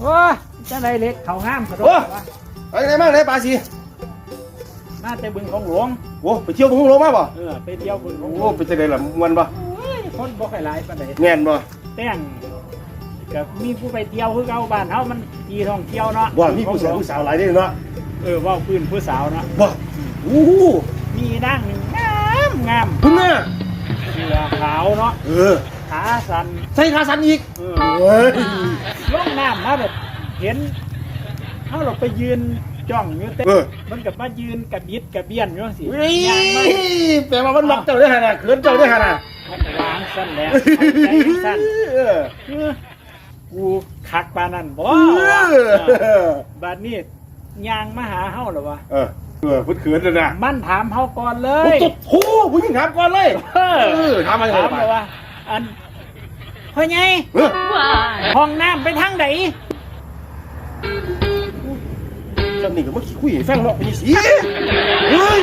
โอ้จะได้เล็กเขาห้ามกระโดดวะไปไหนมาไหนปลาสีน่าจะบึงของหลวงโอ้ไปเที่ยวบึงลงมาบ่เออไปเที่ยวบึงของหลโอ้วงไปจะได้ละมวนบ่คนบ่ค่อยหลายปานใดแน่นบ่แต่งกับมีผู้ไปเที่ยวคือเก่าบ้านเฮามันที่ท่องเที่ยวเนาะว่ามีผู้สาวผู้สาวหลายเด้เนาะเออเว่าพื้นผู้สาวเนาะบ่โอ้โหมีนั่งหนึ่งงามงามคุณแม่เสื้อขาวเนาะเออ ขาสันใส่ขาสั้นอีกเออเฮ้ยล่องน้ำมาแบบ เห็นเขาเราไปยืนจ้องอยู่แต่เออมันกับมายืนกับยิดกับเบี้ยนอยู่สิเฮ้ยยางมาแปลว่ามันมักเจ้าได้ขนาดเขินเจ้าได้ขนาดมันวางสั้นแล้วใจสั้นเออเออกูคักปานนั่นบ่เอวะอบัดนี้ยางมาหาเฮาเหรอวะ เออเออพุ่นเขินเลยนะมันถามเฮาก่อนเลโอ้ยตบโอ้ผู้หญิงถามก่อนเลยเออ เออถามมาเลยถามเลยว่า อันพ่อใหญ่เออห้องน้ำไปทางไหนจำนี่ก็มาขี้คุยให้ฟังเนาะไปสิเฮ้ย